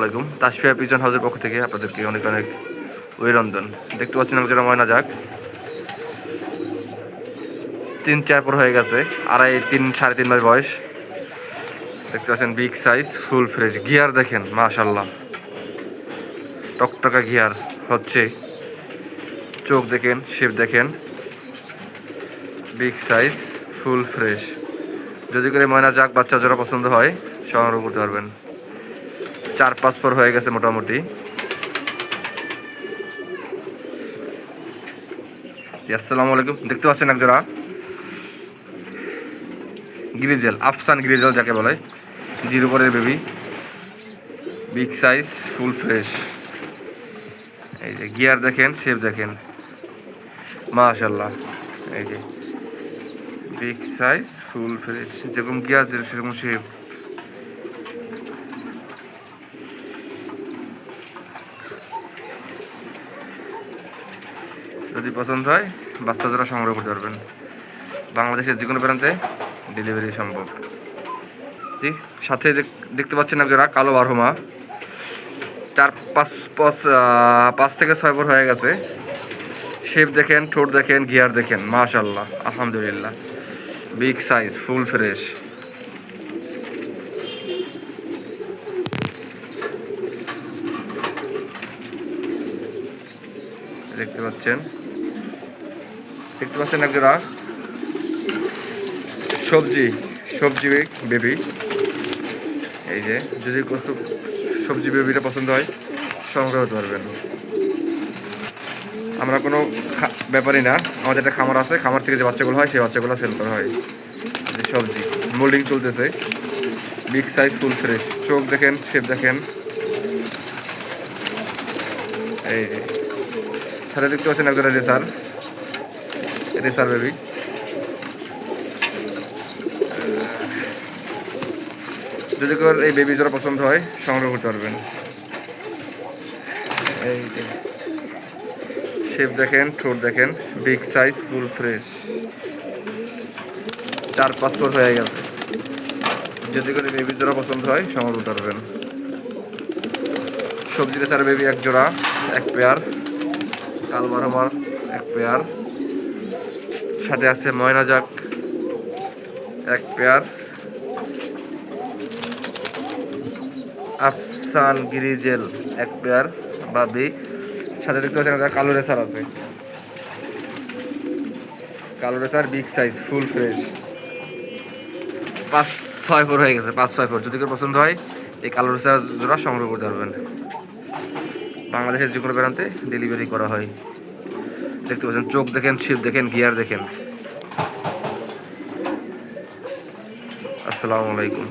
আলাইকুম। তাসফিয়া পিজন হাউসের পক্ষ থেকে আপনাদেরকে অনেক অনেক অভিনন্দন। দেখতে পাচ্ছেন একজোড়া ময়না যাক। তিন চার পর হয়ে গেছে। আড়াই, তিন, সাড়ে তিন মাস বয়স। দেখতে পাচ্ছেন big size, full fresh gear দেখেন মাশাল্লাহ টকটকা গিয়ার হচ্ছে। চোখ দেখেন, শেপ দেখেন। Big size, full fresh. যদি করে ময়না যাক, বাচ্চা যারা পছন্দ হয় সংগ্রহ করতে পারবেন। চার পাঁচ পর হয়ে গেছে মোটামুটি। আসসালামু আলাইকুম। দেখতে পাচ্ছেন এক জোড়া। গ্রিজেল, আফসান গ্রিজেল যাকে বলে। জিরো পরের baby big size full fresh এই যে গিয়ার দেখেন শেপ দেখেন। মাশাল্লাহ এই যে বিগ সাইজ ফুল ফ্রেশ যেরকম গিয়ার সেরকম শেপ যদি পছন্দ হয় বাচ্চা জোড়া সংগ্রহ করতে পারবেন। বাংলাদেশের যে কোনো প্রান্তে ডেলিভারি সম্ভব। জি, সাথে দেখ- দেখতে পাচ্ছেন এক জোড়া কালো বারহমা। চার পাঁচ পাঁচ পাঁচ থেকে ছয় বছর হয়ে গেছে। শেপ দেখেন, ঠোঁট দেখেন গিয়ার দেখেন মাশাল্লাহ আলহামদুলিল্লাহ। বিগ সাইজ ফুল ফ্রেশ দেখতে পাচ্ছেন। দেখতে পাচ্ছেন জোড়া সবজি সবজি বেবি। এই যে, যদি কিছু সবজি বেবিটা পছন্দ হয়, সংগ্রহ করতে পারবেন। আমরা কোনো ব্যাপারই না। আমাদের একটা খামার আছে, খামার থেকে যে বাচ্চাগুলো হয়, সেই বাচ্চাগুলো সেল করা হয়। সবজি মোল্ডিং চলতেছে। বিগ সাইজ ফুল ফ্রেশ চোখ দেখেন শেপ দেখেন। এই যে। সাথে দেখতে পাচ্ছেন একজন রেসার। রেসার বেবি যদি কেউ এই বেবি জোড়া পছন্দ হয়, সংগ্রহ করতে পারবেন। এই যে শেপ দেখেন, ঠোঁট দেখেন বিগ সাইজ ফুল ফ্রেশ চার পাঁচ ফোর হয়ে গেছে যদি করে বেবি জোড়া পছন্দ হয়, সংগ্রহ পারবেন। সবজি রেসার বেবি এক জোড়া, এক পেয়ার কালবার আমার এক পেয়ার সাথে আছে ময়না যাক এক পেয়ার। আফসান গিরিজেল, এক পেয়ার, বাবি। সাথে দেখতে পাচ্ছেন কালো রেসার আছে। কালো racer big size full fresh পাঁচ, ছয় ফোর হয়ে গেছে, পাঁচ, ছয় ফোর। যদি কেউ পছন্দ হয়, এই কালো রেসার জোড়া সংগ্রহ করতে পারবেন। বাংলাদেশের যে কোনো প্রান্তে ডেলিভারি করা হয়। দেখতে পাচ্ছেন চোখ দেখেন শিপ দেখেন গিয়ার দেখেন। আসসালামু আলাইকুম।